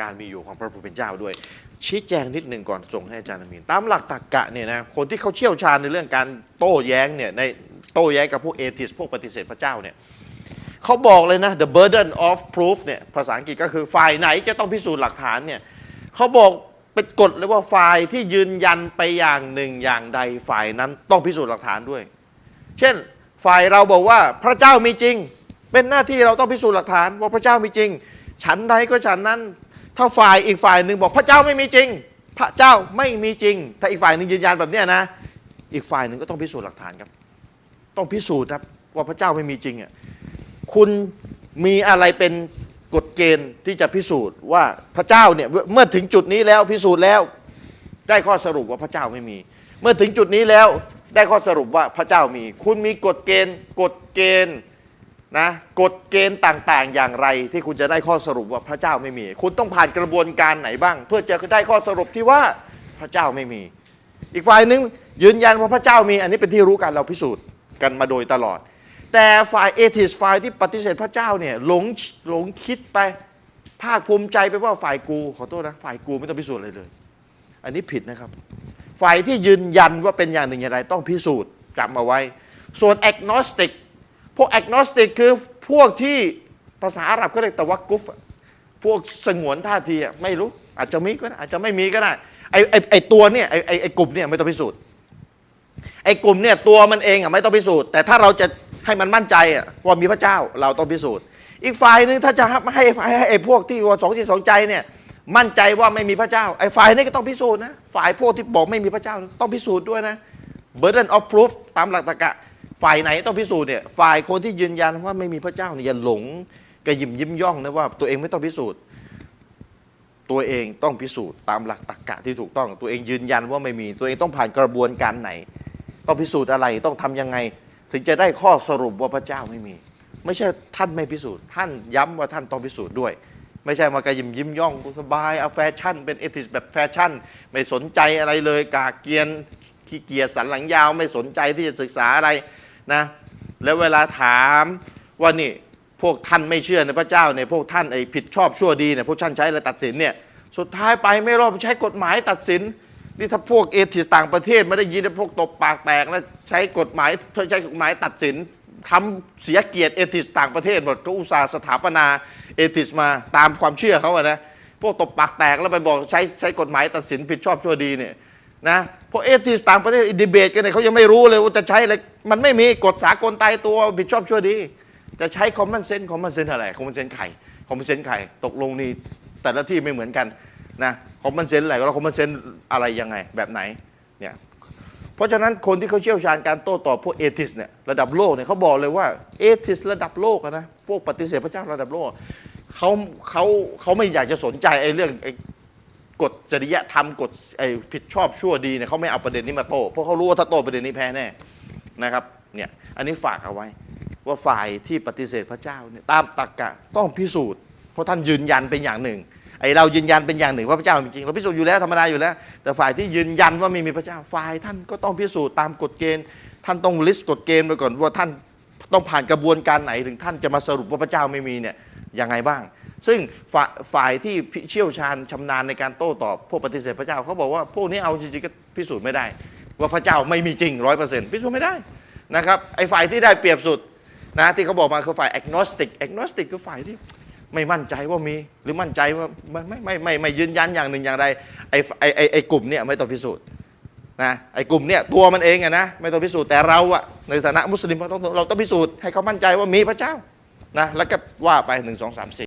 การมีอยู่ของพระผู้เป็นเจ้าด้วย ชี้แจงนิดหนึ่งก่อนส่งให้อาจารย์อามีนตามหลักตรรกะเนี่ยนะคนที่เขาเชี่ยวชาญในเรื่องการโต้แย้งเนี่ยในโต้แย้งกับพวกเอติสพวกปฏิเสธพระเจ้าเนี่ยเขาบอกเลยนะ the burden of proof เนี่ยภาษาอังกฤษก็คือฝ่ายไหนจะต้องพิสูจน์หลักฐานเนี่ยเขาบอกเป็นกฎเลยว่าฝ่ายที่ยืนยันไปอย่างหนึ่งอย่างใดฝ่ายนั้นต้องพิสูจน์หลักฐานด้วย เช่นฝ่ายเราบอกว่าพระเจ้ามีจริง เป็นหน้าที่เราต้องพิสูจน์หลักฐานว่าพระเจ้ามีจริง ฉันใดก็ฉันนั้น ถ้าฝ่ายอีกฝ่ายหนึ่งบอกพระเจ้าไม่มีจริง พระเจ้าไม่มีจริง ถ้าอีกฝ่ายหนึ่งยืนยันแบบนี้นะ อีกฝ่ายหนึ่งก็ต้องพิสูจน์หลักฐานครับ ต้องพิสูจน์ครับว่าพระเจ้าไม่มีจริงอะคุณมีอะไรเป็นกฎเกณฑ์ที่จะพิสูจน์ว่าพระเจ้าเนี่ยเมื่อถึงจุดนี้แล้วพิสูจน์แล้ว ได้ข้อสรุปว่าพระเจ้าไม่มี เมื่อถึงจุดนี้แล้วได้ข้อสรุปว่าพระเจ้ามี คุณมีกฎเกณฑ์กฎเกณฑ์ นะกฎเกณฑ์ต่างๆ อย่างไรที่คุณจะได้ข้อสรุปว่าพระเจ้าไม่มี คุณต้องผ่านกระบวนการไหนบ้าง เพื่อจะได้ข้อสรุปที่ว่าพระเจ้าไม่มี อีกฝ่ายหนึ่งยืนยันว่าพระเจ้ามี อันนี้เป็นที่รู้กันเราพิสูจน์กันมาโดยตลอด แต่ฝ่ายเอทิสฝ่ายที่ปฏิเสธพระเจ้าเนี่ยหลงหลงคิดไปภาคภูมิใจไปว่าฝ่ายกูขอโทษนะฝ่ายกูไม่ต้องพิสูจน์อะไรเลย อันนี้ผิดนะครับ ฝ่ายที่ยืนยันว่าเป็นอย่างหนึ่งอย่างใดต้องพิสูจน์จำเอาไว้ ส่วน agnostic พวก agnostic คือพวกที่ภาษาอาหรับเขาเรียกตะวักกุฟ พวกสงวนท่าทีไม่รู้ อาจจะมีก็ได้อาจจะไม่มีก็ได้ไอไอไอตัวเนี่ยไอไอไอกลุ่มเนี่ยไม่ต้องพิสูจน์ไอกลุ่มเนี่ยตัวมันเองอะไม่ต้องพิสูจน์ แต่ถ้าเราจะให้มันมั่นใจอะว่ามีพระเจ้าเราต้องพิสูจน์ อีกฝ่ายหนึ่งถ้าจะให้ให้ให้ไอพวกที่ว่าสองจิตสองใจเนี่ยมั่นใจว่าไม่มีพระเจ้าไอ้ฝ่ายนี้ก็ต้องพิสูจน์นะฝ่ายพวกที่บอกไม่มีพระเจ้าต้องพิสูจน์ด้วยนะ burden of proof ตามหลักตรรกะ ฝ่ายไหนต้องพิสูจน์เนี่ยฝ่ายคนที่ยืนยันว่าไม่มีพระเจ้าเนี่ยอย่าหลงกระยิมยิ้มย่องนะว่าตัวเองไม่ต้องพิสูจน์ ตัวเองต้องพิสูจน์ตามหลักตรรกะที่ถูกต้อง ตัวเองยืนยันว่าไม่มีตัวเองต้องผ่านกระบวนการไหน ต้องพิสูจน์อะไรต้องทำยังไง ถึงจะได้ข้อสรุปว่าพระเจ้าไม่มี ไม่ใช่ท่านไม่พิสูจน์ ท่านย้ำว่าท่านต้องพิสูจน์ด้วย ไม่ใช่มากระยิมยิ้มย่องกูสบายเอาแฟชั่น เป็นเอทิสแบบแฟชั่น ไม่สนใจอะไรเลยกาเกียนขี้เกียจสันหลังยาว ไม่สนใจที่จะศึกษาอะไร นะแล้วเวลาถามว่านี่พวกท่านไม่เชื่อในพระเจ้าเนี่ยพวกท่านไอ้ผิดชอบชั่วดีเนี่ยพวกท่านใช้อะไรตัดสินเนี่ยสุดท้ายไปไม่รอดใช้กฎหมายตัดสินนี่ถ้าพวกเอทิสต่างประเทศไม่ได้ยินพวกตบปากแตกแล้วใช้กฎหมายใช้กฎหมายตัดสินทำเสียเกียรติเอทิสต่างประเทศหมดก็อุตส่าห์สถาปนาเอทิสมาตามความเชื่อเขาอะนะพวกตบปากแตกแล้วไปบอกใช้ใช้กฎหมายตัดสินผิดชอบชั่วดีเนี่ย นะพวกเอทิสต่างประเทศดีเบตกันเนี่ยเขายังไม่รู้เลยว่าจะใช้อะไรมันไม่มีกฎสากลตายตัวผิดชอบชั่วดี จะใช้คอมมอนเซนส์คอมมอนเซนส์อะไรคอมมอนเซนส์ไข่คอมมอนเซนส์ไข่ตกลงนี่แต่ละที่ไม่เหมือนกันนะคอมมอนเซนส์อะไรแล้วคอมมอนเซนส์อะไรยังไงแบบไหนเนี่ยเพราะฉะนั้นคนที่เขาเชี่ยวชาญการโต้ตอบพวกเอทิสเนี่ยระดับโลกเนี่ยเขาบอกเลยว่าเอทิสระดับโลกนะพวกปฏิเสธพระเจ้าระดับโลกเขาเขาเขาไม่อยากจะสนใจไอ้เรื่อง กฎจริยธรรมกฎไอ้ผิดชอบชั่วดีเนี่ยเขาไม่เอาประเด็นนี้มาโต้เพราะเขารู้ว่าถ้าโต้ประเด็นนี้แพ้แน่นะครับเนี่ยอันนี้ฝากเอาไว้ ว่าฝ่ายที่ปฏิเสธพระเจ้าเนี่ยตามตรรกะต้องพิสูจน์ เพราะท่านยืนยันเป็นอย่างหนึ่งไอเรายืนยันเป็นอย่างหนึ่งว่าพระเจ้ามีจริงเราพิสูจน์อยู่แล้วธรรมดาอยู่แล้ว แต่ฝ่ายที่ยืนยันว่าไม่มีพระเจ้าฝ่ายท่านก็ต้องพิสูจน์ตามกฎเกณฑ์ ท่านต้องลิสต์กฎเกณฑ์ไปก่อนว่าท่านต้องผ่านกระบวนการไหนถึงท่านจะมาสรุปว่าพระเจ้าไม่มีเนี่ยยังไงบ้าง ซึ่งฝ่ายฝ่ายที่เชี่ยวชาญชำนาญในการโต้ตอบพวกปฏิเสธพระเจ้าเขาบอกว่าพวกนี้เอาจริงๆก็พิสูจน์ไม่ได้ ว่าพระเจ้าไม่มีจริงร้อยเปอร์เซ็นต์พิสูจน์ไม่ได้นะครับไอ้ฝ่ายที่ได้เปรียบสุดนะที่เขาบอกมาคือฝ่าย agnostic agnostic คือฝ่ายที่ไม่มั่นใจว่ามีหรือมั่นใจว่าไม่ไม่ไม่ไม่ไม่ยืนยันอย่างหนึ่งอย่างใดไอ้ไอ้ไอ้ไอ้กลุ่มเนี่ยไม่ต้องพิสูจน์นะไอ้กลุ่มเนี่ยตัวมันเองอะนะไม่ต้องพิสูจน์แต่เราอะในฐานะมุสลิมเราต้องเราต้องพิสูจน์ให้เขามั่นใจว่ามีพระเจ้านะแล้วก็ว่าไปหนึ่งสองสามสี่